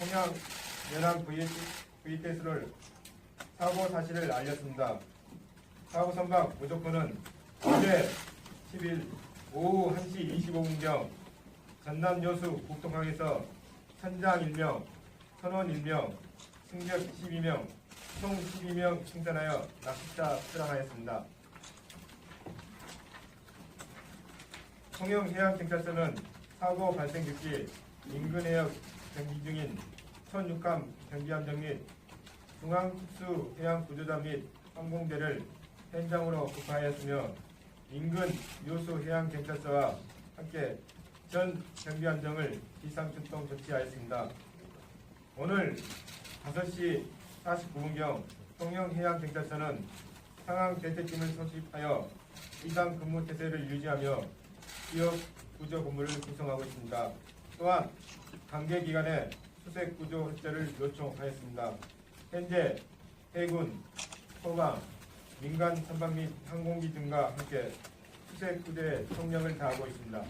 통영 연안 VTS를 사고 사실을 알렸습니다. 사고 선박 무조건은 어제 10일 오후 1시 25분경 전남 여수 국동항에서 선장 1명, 선원 1명, 승객 12명, 총 12명 승선하여 낚시차 출항하였습니다. 통영해양경찰서는 사고 발생 즉시 인근 해역 경비 중인 천육함 경비함정 및 중앙특수 해양구조대 및 항공대를 현장으로 급파하였으며 인근 요수 해양경찰서와 함께 전 경비함정을 비상출동 조치하였습니다. 오늘 5시 49분경 통영해양경찰서는 상황 대책팀을 소집하여 이상 근무 태세를 유지하며 지역 구조 본부를 구성하고 있습니다. 또한 관계 기관에 수색 구조 협조를 요청하였습니다. 현재 해군, 소방, 민간 선박 및 항공기 등과 함께 수색 구조에 총력을 다하고 있습니다.